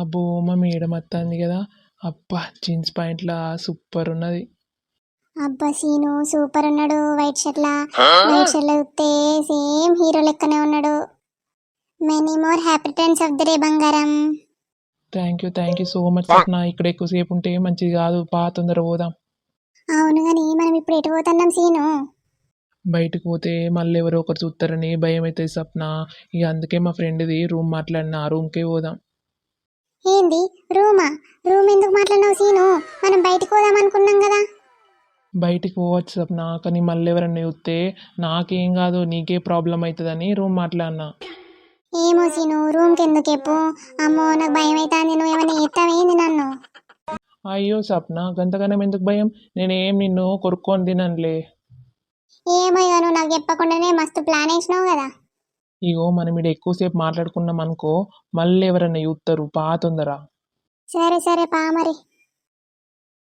అబ్బో మా మేడం వస్తుంది కదా. అబ్బా జీన్స్ ప్యాంట్లా సూపర్ ఉన్నది అబ్బా సీను సూపర్ ఉన్నాడు వైట్ షర్ట్ లా వైట్ షర్ట్లో చూస్తే సేమ్ హీరో లెక్కనే ఉన్నాడు. Many more happy returns of the day బంగారం. Thank you thank you so much Sapna ఇక్కడ ఎక్కువసేపు ఉంటే మంచిది కాదు. బా తొందర పోదాం. అవును గాని మనం ఇప్పుడు ఎటు పోతున్నాం సీను? బయటకు పోతే మళ్ళీ ఎవరో ఒకరు చూస్తారని భయం అవుతుంది సప్న ఇక అందుకే మా ఫ్రెండ్ది రూమ్ మాట్లాడిన. ఆ రూమ్కే పోదాం. ఏంది? రూమా? రూమ్ ఎందుకు మాట్లాడినావు సీను? మనం బయటికి పోదాం అనుకున్నాం కదా. బయటికి పోవచ్చు సప్న కానీ మళ్ళీ ఎవరన్నా చూస్తే నాకేం కాదు నీకే ప్రాబ్లం అవుతుందని రూమ్ మాట్లాడినా. ఏమో సీను రూమ్కి ఎందుకు చెప్పు? అమ్మో నాకు భయం అవుతుంది నువ్వు ఏమైనా ఎత్తావేంది నన్ను? అయ్యో సప్న గంతగానం ఎందుకు భయం? నేనేం నిన్ను కొరుక్కొని తిననులే. ఏమో ఇక నువ్వు నాకు చెప్పకుండానే మస్తు ప్లాన్ వేసినావు కదా. ఇగో మనం ఇక్కడ ఎక్కువసేపు మాట్లాడుకున్నాం అనుకో మళ్ళీ ఎవరన్నా చూస్తారు పా తొందర సరే సరే పా మరి.